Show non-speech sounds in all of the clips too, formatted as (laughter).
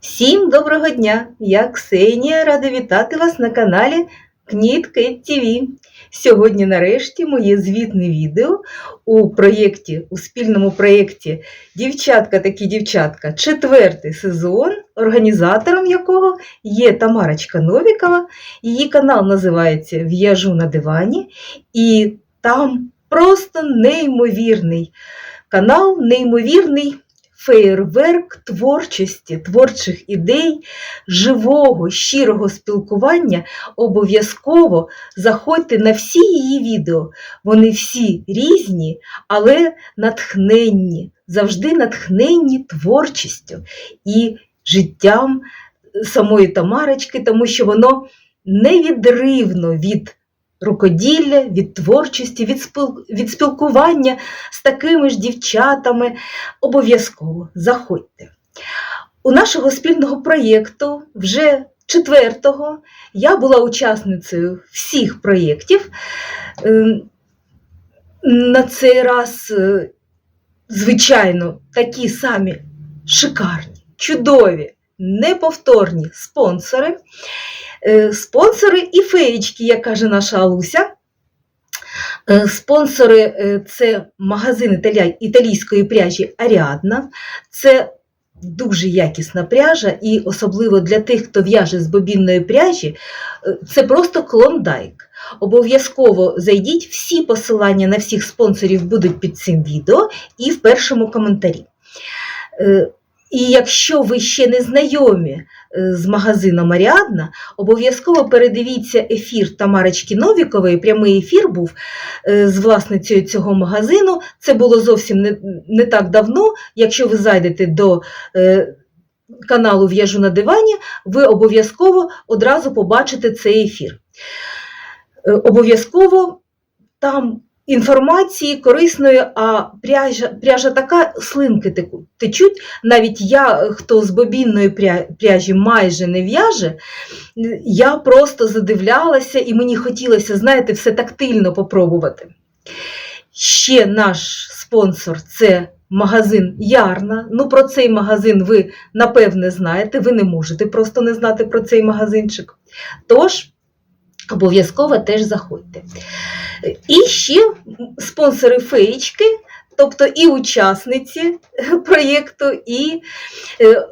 Всім доброго дня! Я Ксенія, рада вітати вас на каналі Кнітки ТВ. Сьогодні, нарешті, моє звітне відео у проєкті, у спільному проєкті Дівчатка такі дівчатка, четвертий сезон, організатором якого є Тамарочка Новікова. Її канал називається В'яжу на дивані, і там просто неймовірний канал, неймовірний феєрверк творчості, творчих ідей, живого, щирого спілкування, обов'язково заходьте на всі її відео. Вони всі різні, але натхненні, завжди натхненні творчістю і життям самої Тамарочки, тому що воно невідривно від рукоділля, від творчості, від, спіл... від спілкування з такими ж дівчатами. Обов'язково заходьте. У нашого спільного проєкту вже четвертого я була учасницею всіх проєктів. Ем, На цей раз, е, звичайно, такі самі шикарні, чудові, неповторні спонсори. Е, Спонсори і феєчки, як каже наша Алуся. Е, Спонсори е, це магазин італійської пряжі Аріадна. Це дуже якісна пряжа, і особливо для тих, хто в'яже з бобінної пряжі, це просто клондайк. Обов'язково зайдіть, всі посилання на всіх спонсорів будуть під цим відео і в першому коментарі. І якщо ви ще не знайомі з магазином Аріадна, обов'язково передивіться ефір Тамарочки Новікової. Прямий ефір був е, з власницею цього магазину. Це було зовсім не, не так давно. Якщо ви зайдете до е, каналу В'яжу на дивані, ви обов'язково одразу побачите цей ефір. Е, Обов'язково там інформації корисної, а пряжа, пряжа така, слинки течуть. Навіть я, хто з бобінної пряжі майже не в'яже, я просто задивлялася і мені хотілося, знаєте, все тактильно попробувати. Ще наш спонсор це магазин Ярна. Ну, про цей магазин ви напевне знаєте, ви не можете просто не знати про цей магазинчик. Тож, обов'язково теж заходьте. І ще спонсори феєчки, тобто і учасниці проєкту, і, е,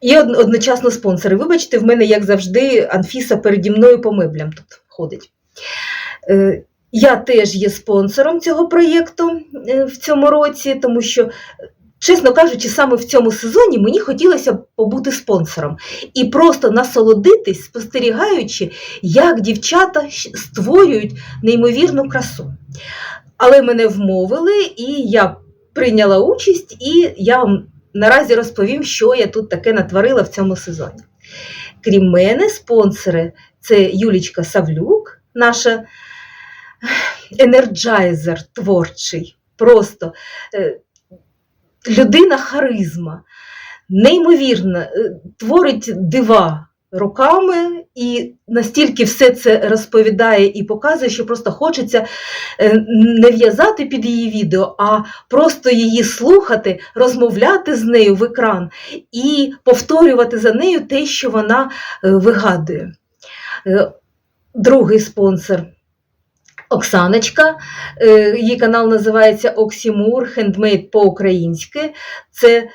і одночасно спонсори. Вибачте, в мене, як завжди, Анфіса переді мною по меблям тут ходить. Е, Я теж є спонсором цього проєкту е, в цьому році, тому що, чесно кажучи, саме в цьому сезоні мені хотілося б побути спонсором і просто насолодитись, спостерігаючи, як дівчата створюють неймовірну красу. Але мене вмовили, і я прийняла участь, і я вам наразі розповім, що я тут таке натворила в цьому сезоні. Крім мене, спонсори це Юлічка Савлюк, наша енерджайзер творчий, просто е, людина харизма, неймовірна, е, творить дива руками і настільки все це розповідає і показує, що просто хочеться не в'язати під її відео, а просто її слухати, розмовляти з нею в екран і повторювати за нею те, що вона е, вигадує. Е, Другий спонсор. Оксаночка, е, її канал називається Оксімур, хендмейд по-українськи. Це е,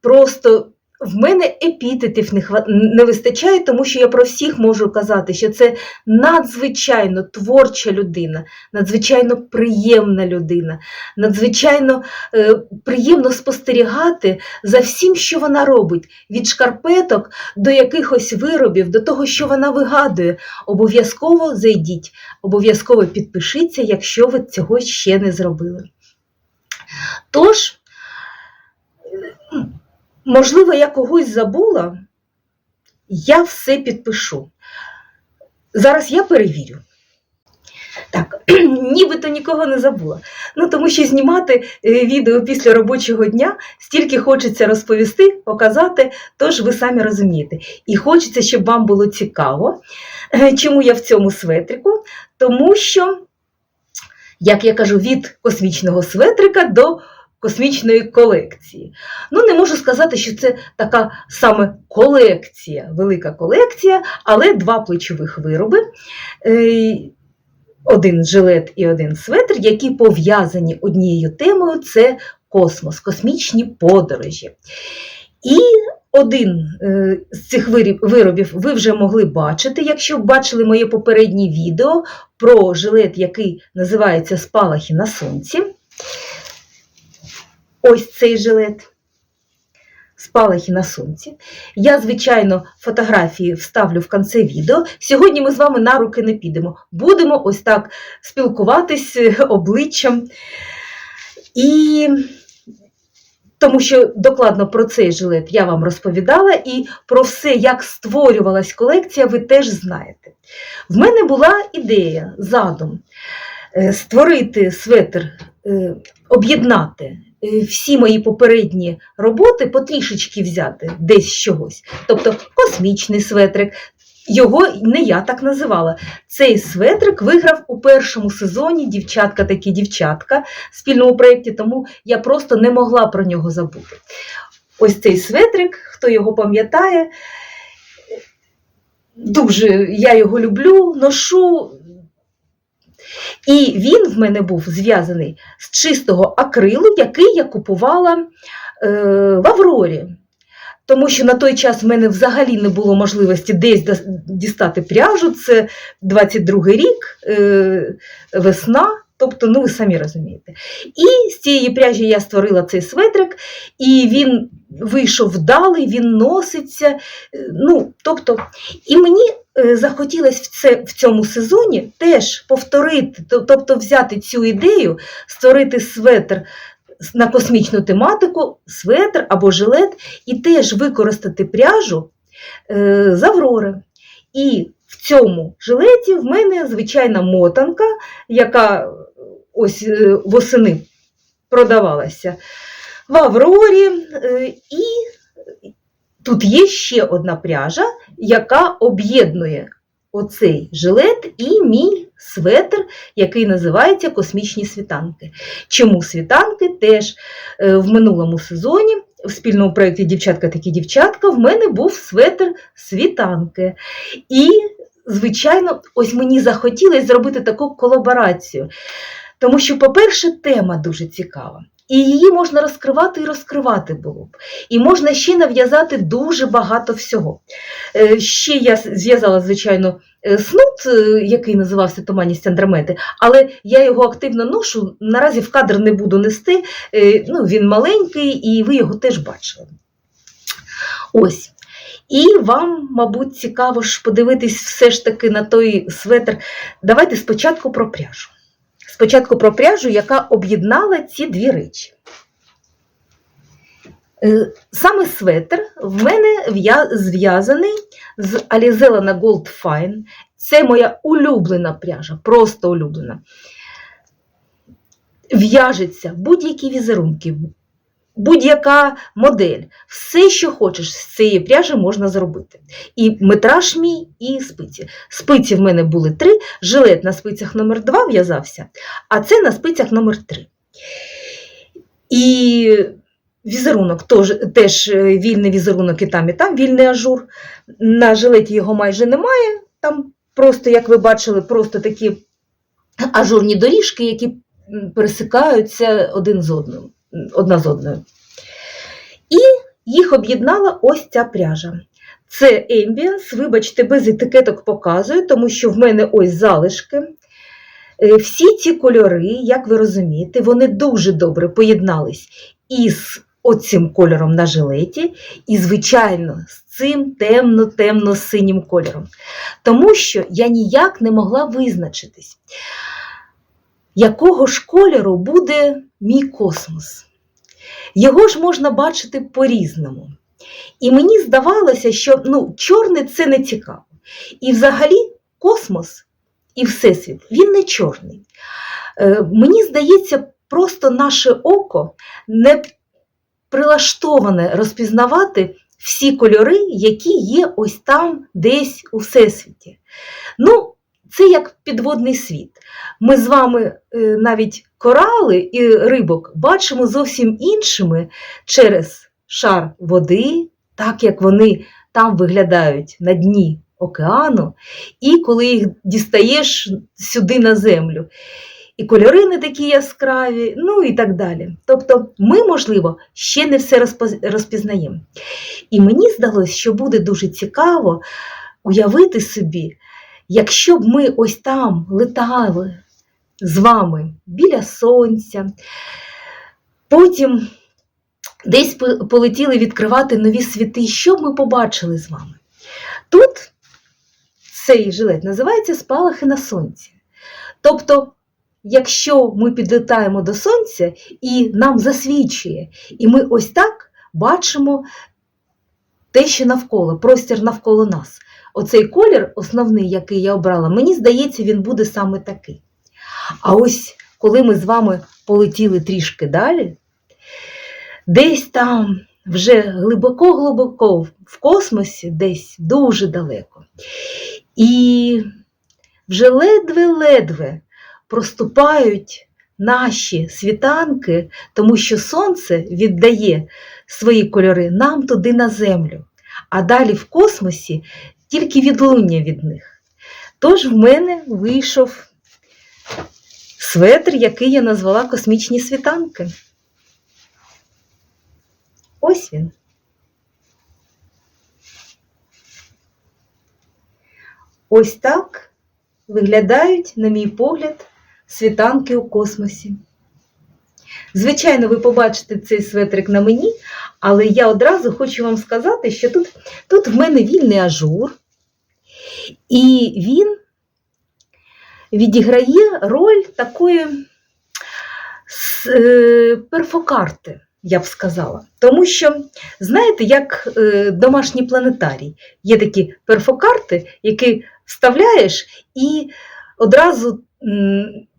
просто в мене епітетів не, вистачає, тому що я про всіх можу казати, що це надзвичайно творча людина, надзвичайно приємна людина, надзвичайно е, приємно спостерігати за всім, що вона робить, від шкарпеток до якихось виробів, до того, що вона вигадує. Обов'язково зайдіть, обов'язково підпишіться, якщо ви цього ще не зробили. Тож, можливо, я когось забула, я все підпишу. Зараз я перевірю. Так, (clears throat) нібито нікого не забула. Ну, тому що знімати е, відео після робочого дня стільки хочеться розповісти, показати, тож ви самі розумієте. І хочеться, щоб вам було цікаво, Е, чому я в цьому светрику, тому що, як я кажу, від космічного светрика до космічної колекції. Ну, не можу сказати, що це така саме колекція, велика колекція, але два плечових вироби. Е, Один жилет і один светр, які пов'язані однією темою це космос, космічні подорожі. І один е, з цих виробів ви вже могли бачити, якщо бачили моє попереднє відео про жилет, який називається Спалахи на сонці. Ось цей жилет. Спалахи на сонці. Я, звичайно, фотографії вставлю в кінці відео. Сьогодні ми з вами на руки не підемо. Будемо ось так спілкуватись е, обличчям. І тому що докладно про цей жилет я вам розповідала, і про все, як створювалась колекція, ви теж знаєте. В мене була ідея, задум е, створити светр, е, об'єднати всі мої попередні роботи, потрішечки взяти десь чогось. Тобто космічний светрик. Його не я так називала. Цей светрик виграв у першому сезоні дівчатка такі дівчатка в спільному проєкті, тому я просто не могла про нього забути. Ось цей светрик, хто його пам'ятає, дуже я його люблю, ношу. І він в мене був зв'язаний з чистого акрилу, який я купувала е, в Аврорі. Тому що на той час в мене взагалі не було можливості десь дістати пряжу. Це 22 рік, е, весна. Тобто, ну ви самі розумієте. І з цієї пряжі я створила цей светрик, і він вийшов вдалий, він носиться. е, Ну, тобто, і мені е, захотілося в, це, в цьому сезоні теж повторити, тобто взяти цю ідею, створити светр на космічну тематику, светр або жилет, і теж використати пряжу е, з Аврори. І в цьому жилеті в мене звичайна мотанка, яка ось е, восени продавалася в Аврорі. е, І тут є ще одна пряжа, яка об'єднує оцей жилет і мій светр, який називається Космічні світанки. Чому світанки? Теж е, в минулому сезоні в спільному проєкті Дівчатка такі дівчатка в мене був светр світанки. І, звичайно, ось мені захотілося зробити таку колаборацію. Тому що, по-перше, тема дуже цікава. І її можна розкривати і розкривати було б. І можна ще нав'язати дуже багато всього. Е, Ще я зв'язала, звичайно, е, снуд, е, який називався Туманність Андромеди, але я його активно ношу, наразі в кадр не буду нести. Ну, він маленький, і ви його теж бачили. Ось. І вам, мабуть, цікаво ж подивитись все ж таки на той светр. Давайте спочатку про пряжу. Спочатку про пряжу, яка об'єднала ці дві речі. Е, Саме светр в мене зв'язаний з Alizella Gold Fine. Це моя улюблена пряжа, просто улюблена. В'яжеться будь-які візерунки, будь-яка модель. Все, що хочеш з цієї пряжі можна зробити. І метраж мій, і спиці. Спиці в мене були три, жилет на спицях номер 2 в'язався, а це на спицях номер 3. І візерунок теж, теж вільний візерунок і там, і там вільний ажур. На жилеті його майже немає. Там просто, як ви бачили, просто такі ажурні доріжки, які пересикаються один з одним, одна з одною. І їх об'єднала ось ця пряжа. Це Ambience, вибачте, без етикеток показую, тому що в мене ось залишки. Е, Всі ці кольори, як ви розумієте, вони дуже добре поєднались із оцим кольором на жилеті, і, звичайно, з цим темно-темно-синім кольором. Тому що я ніяк не могла визначитись, якого ж кольору буде мій космос. Його ж можна бачити по-різному. І мені здавалося, що ну, чорне це не цікаво. І взагалі космос і Всесвіт, він не чорний. Е, мені здається, просто наше око не прилаштоване розпізнавати всі кольори, які є ось там, десь у Всесвіті. Ну, це як підводний світ. Ми з вами е, навіть корали і рибок бачимо зовсім іншими через шар води, так як вони там виглядають на дні океану, і коли їх дістаєш сюди на землю. І кольори не такі яскраві, ну і так далі. Тобто, ми, можливо, ще не все розпізнаємо. І мені здалося, що буде дуже цікаво уявити собі, якщо б ми ось там летали з вами біля сонця, потім десь полетіли відкривати нові світи, що б ми побачили з вами? Тут цей жилет називається спалахи на сонці. Тобто, якщо ми підлітаємо до сонця і нам засвічує, і ми ось так бачимо те, що навколо, простір навколо нас. Оцей колір, основний, який я обрала, мені здається, він буде саме такий. А ось коли ми з вами полетіли трішки далі, десь там вже глибоко-глибоко в космосі, десь дуже далеко. І вже ледве-ледве проступають наші світанки, тому що сонце віддає свої кольори нам туди на землю, а далі в космосі тільки відлуння від них. Тож в мене вийшов светр, який я назвала космічні світанки. Ось він. Ось так виглядають, на мій погляд, світанки у космосі. Звичайно, ви побачите цей светрик на мені, але я одразу хочу вам сказати, що тут, тут в мене вільний ажур, і він відіграє роль такої е, перфокарти, я б сказала. Тому що, знаєте, як е, домашній планетарій, є такі перфокарти, які вставляєш, і одразу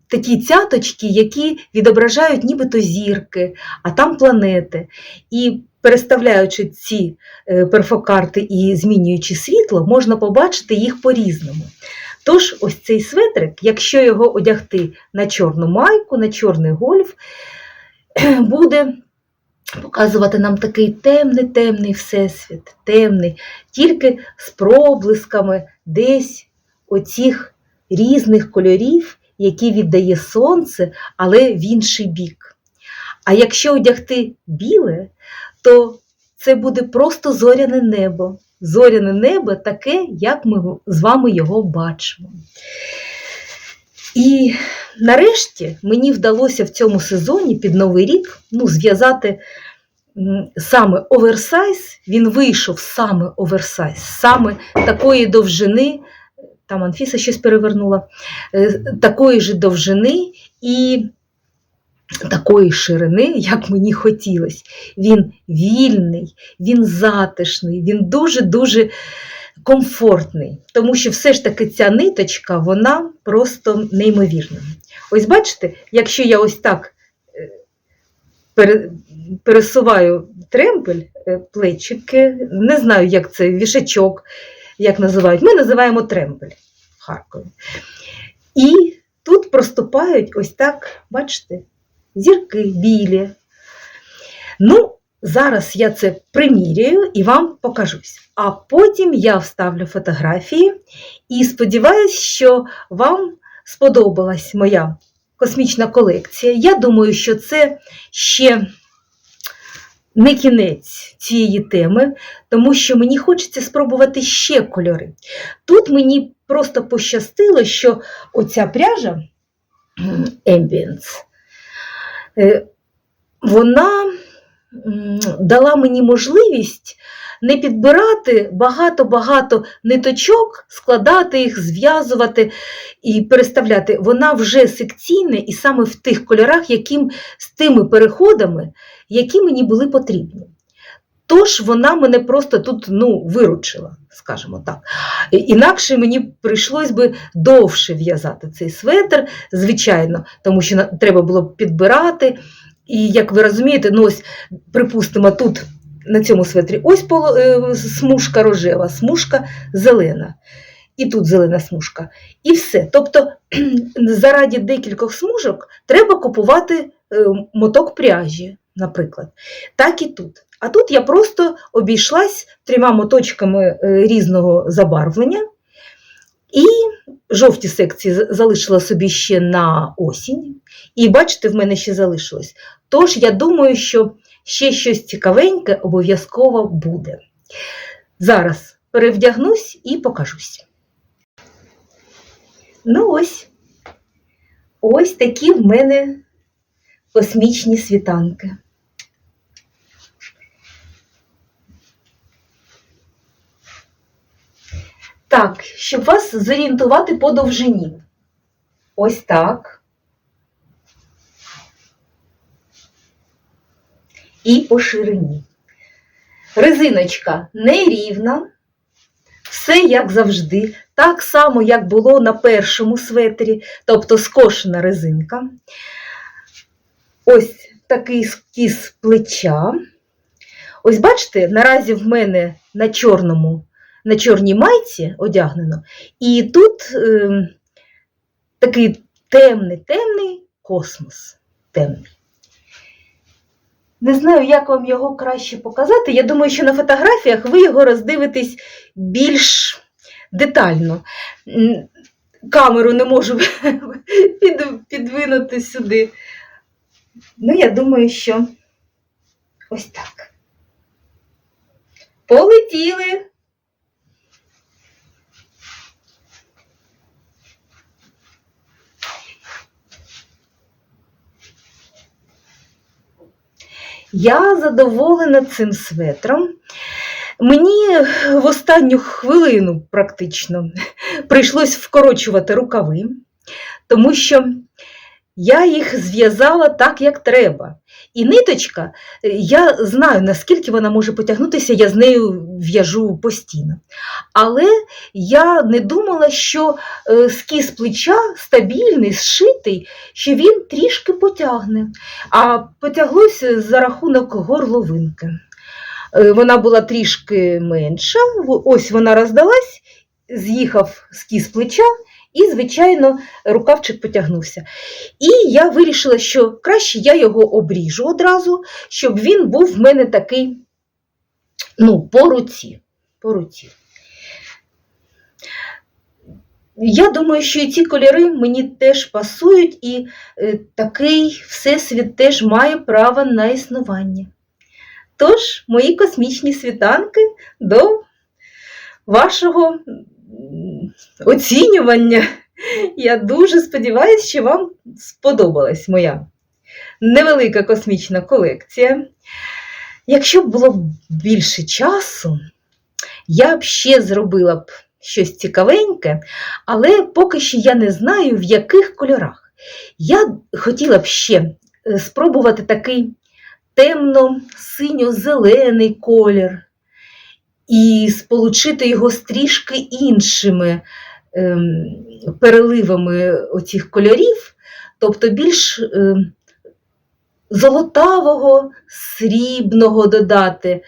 такі цяточки, які відображають нібито зірки, а там планети. І переставляючи ці е, перфокарти і змінюючи світло, можна побачити їх по-різному. Тож, ось цей светрик, якщо його одягти на чорну майку, на чорний гольф, (clears throat) буде показувати нам такий темний, темний всесвіт, темний, тільки з проблисками десь оцих різних кольорів, які віддає сонце, але в інший бік. А якщо одягти біле, то це буде просто зоряне небо. Зоряне небо таке, як ми з вами його бачимо. І нарешті мені вдалося в цьому сезоні під Новий рік ну, зв'язати саме оверсайз. Він вийшов саме оверсайз, саме такої довжини. Там Анфіса щось перевернула, е, такої ж довжини і такої ширини, як мені хотілося. Він вільний, він затишний, він дуже-дуже комфортний. Тому що все ж таки ця ниточка, вона просто неймовірна. Ось бачите, якщо я ось так е, пересуваю тремпель, е, плечики, не знаю, як це, вішачок, як називають. Ми називаємо тремпель в Харкові. І тут проступають ось так, бачите, зірки білі. Ну, зараз я це приміряю і вам покажусь. А потім я вставлю фотографії і сподіваюся, що вам сподобалась моя космічна колекція. Я думаю, що це ще не кінець цієї теми, тому що мені хочеться спробувати ще кольори. Тут мені просто пощастило, що оця пряжа Ambience, е, вона дала мені можливість не підбирати багато-багато ниточок, складати їх, зв'язувати і переставляти. Вона вже секційна і саме в тих кольорах, яким, з тими переходами, які мені були потрібні. Тож вона мене просто тут ну, виручила, скажімо так. Інакше мені прийшлось би довше в'язати цей светр, звичайно, тому що треба було б підбирати. І як ви розумієте, ну ось, припустимо, тут на цьому светрі ось е, смужка рожева, смужка зелена. і тут зелена смужка, і все. Тобто, заради декількох смужок треба купувати е, моток пряжі, наприклад. Так і тут. А тут я просто обійшлась трьома моточками е, різного забарвлення. І жовті секції залишила собі ще на осінь. І бачите, в мене ще залишилось. Тож я думаю, що ще щось цікавеньке обов'язково буде. Зараз перевдягнусь і покажусь. Ну ось. Ось такі в мене космічні світанки. Так, щоб вас зорієнтувати по довжині. Ось так. І по ширині. Резиночка нерівна, все як завжди, так само, як було на першому светрі, тобто скошена резинка. Ось такий скіз плеча. Ось бачите, наразі в мене на чорному, на чорній майці одягнено, і тут е, такий темний, темний космос. Темний. Не знаю, як вам його краще показати. Я думаю, що на фотографіях ви його роздивитесь більш детально. Камеру не можу (laughs) під- підвинути сюди. Ну, я думаю, що ось так. Полетіли. Я задоволена цим светром. Мені в останню хвилину практично прийшлось вкорочувати рукави, тому що я їх зв'язала так, як треба. І ниточка, е, я знаю, наскільки вона може потягнутися, я з нею в'яжу постійно. Але я не думала, що е, скіз плеча стабільний, зшитий, що він трішки потягне. А потяглося за рахунок горловинки. Е, Вона була трішки менша, ось вона роздалась, з'їхав скіз плеча, і, звичайно, рукавчик потягнувся. І я вирішила, що краще я його обріжу одразу, щоб він був в мене такий, ну, по руці. По руці. Я думаю, що і ці кольори мені теж пасують, і е, такий всесвіт теж має право на існування. Тож, мої космічні світанки до вашого оцінювання. Я дуже сподіваюся, що вам сподобалась моя невелика космічна колекція. Якщо б було більше часу, я б ще зробила б щось цікавеньке, але поки що я не знаю, в яких кольорах. Я хотіла б ще е, спробувати такий темно-синьо-зелений колір і сполучити його з трішки іншими ем, переливами оцих кольорів, тобто більш ем, золотавого, срібного додати.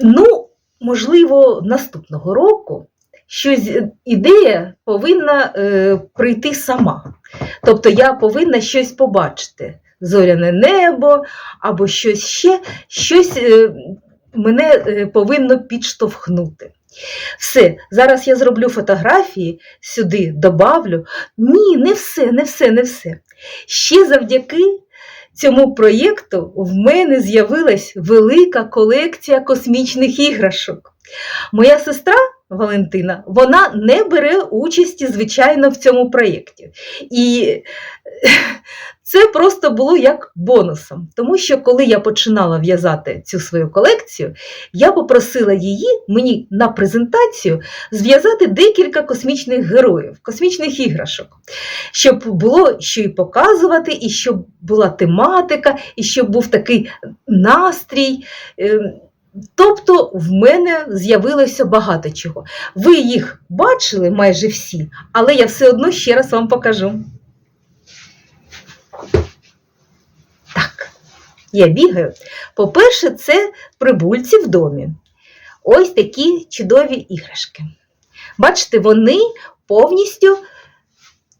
Ну, можливо, наступного року щось е, ідея повинна е, прийти сама. Тобто я повинна щось побачити. Зоряне небо або щось ще, щось е, мене е, повинно підштовхнути. Все, зараз я зроблю фотографії, сюди добавлю. Ні, не все, не все, не все. Ще завдяки цьому проєкту в мене з'явилась велика колекція космічних іграшок. Моя сестра Валентина, вона не бере участі, звичайно, в цьому проєкті. І це просто було як бонусом, тому що коли я починала в'язати цю свою колекцію, я попросила її мені на презентацію зв'язати декілька космічних героїв, космічних іграшок, щоб було що і показувати, і щоб була тематика, і щоб був такий настрій. Ем, Тобто в мене з'явилося багато чого. Ви їх бачили майже всі, але я все одно ще раз вам покажу. Я бігаю. По-перше, це прибульці в домі. Ось такі чудові іграшки. Бачите, вони повністю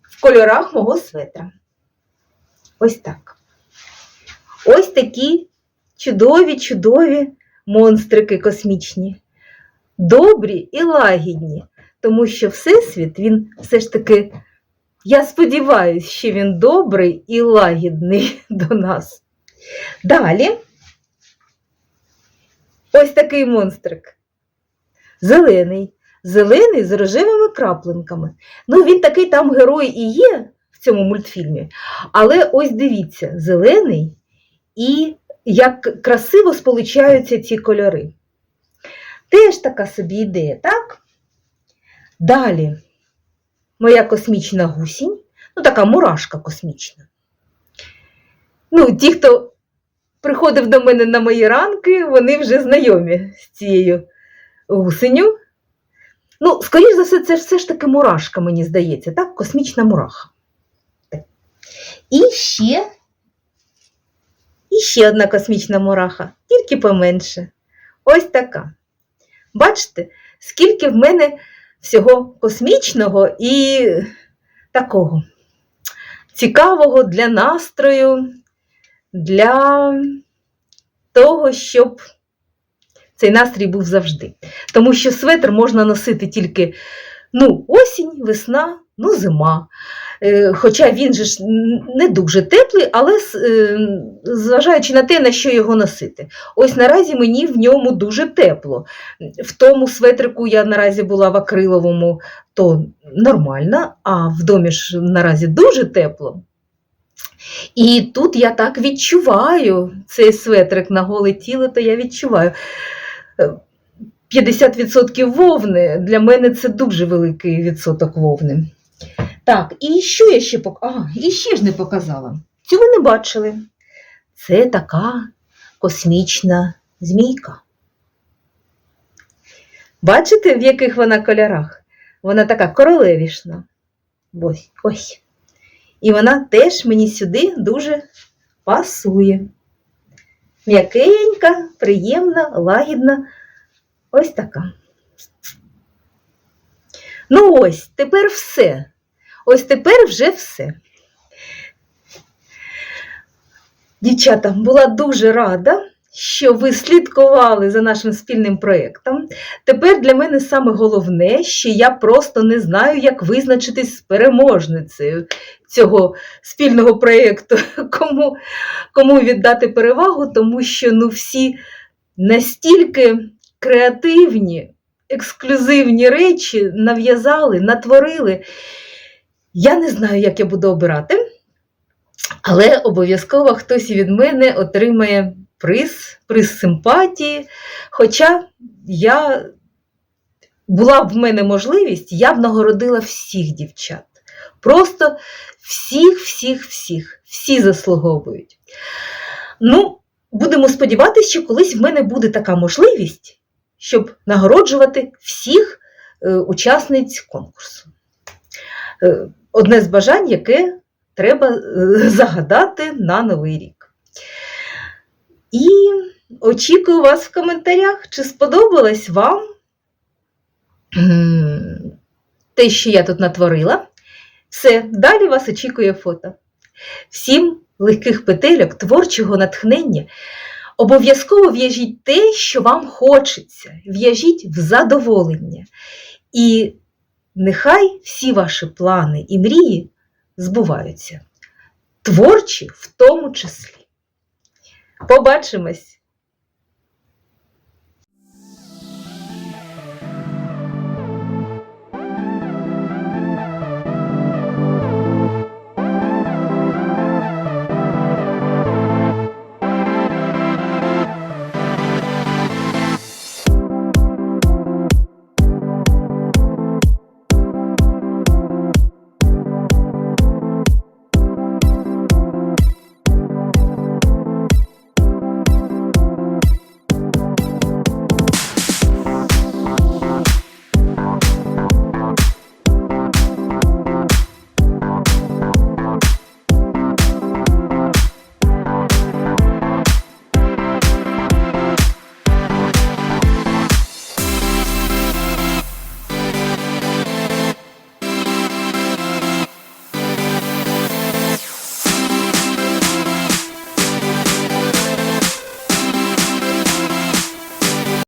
в кольорах мого светра. Ось так. Ось такі чудові, чудові монстрики космічні. Добрі і лагідні, тому що Всесвіт, він все ж таки, я сподіваюся, що він добрий і лагідний (laughs) до нас. Далі ось такий монстрик. Зелений. Зелений з рожевими краплинками. Ну, він такий там герой і є в цьому мультфільмі. Але ось дивіться, зелений і як красиво сполучаються ці кольори. Теж така собі ідея, так? Далі моя космічна гусінь, ну така мурашка космічна. Ну, ті, хто приходив до мене на мої ранки, вони вже знайомі з цією гусеню. Ну, скоріш за все, це все ж таки мурашка, мені здається, так? Космічна мураха. І ще, і ще одна космічна мураха, тільки поменше. Ось така. Бачите, скільки в мене всього космічного і такого цікавого для настрою, для того, щоб цей настрій був завжди. Тому що светр можна носити тільки ну, осінь, весна, ну, зима. Е, Хоча він же ж не дуже теплий, але е, зважаючи на те, на що його носити. Ось наразі мені в ньому дуже тепло. В тому светрику я наразі була в акриловому, то нормально, а в домі ж наразі дуже тепло. І тут я так відчуваю цей светрик на голе тіло, то я відчуваю. Е, 50% вовни для мене це дуже великий відсоток вовни. Так, і що я ще показала? А, і ще ж не показала. Цю ви не бачили. Це така космічна змійка. Бачите, в яких вона кольорах? Вона така королевішна. Ось, ось. І вона теж мені сюди дуже пасує. М'якенька, приємна, лагідна. Ось така. Ну ось, тепер все. Ось тепер вже все. Дівчата, була дуже рада, що ви слідкували за нашим спільним проєктом. Тепер для мене саме головне, що я просто не знаю, як визначитись з переможницею цього спільного проєкту, (laughs) кому, кому віддати перевагу, тому що ну, всі настільки креативні, ексклюзивні речі нав'язали, натворили. Я не знаю, як я буду обирати, але обов'язково хтось від мене отримає приз, приз симпатії. Хоча я була б в мене можливість, я б нагородила всіх дівчат. Просто всіх, всіх, всіх, всі заслуговують. Ну, будемо сподіватися, що колись в мене буде така можливість, щоб нагороджувати всіх е, учасниць конкурсу. Е, одне з бажань, яке треба е, загадати на Новий рік. І очікую вас в коментарях, чи сподобалось вам те, що я тут натворила. Все, далі вас очікує фото. Всім легких петельок, творчого натхнення. Обов'язково в'яжіть те, що вам хочеться, в'яжіть в задоволення. І нехай всі ваші плани і мрії збуваються. Творчі в тому числі. Побачимось!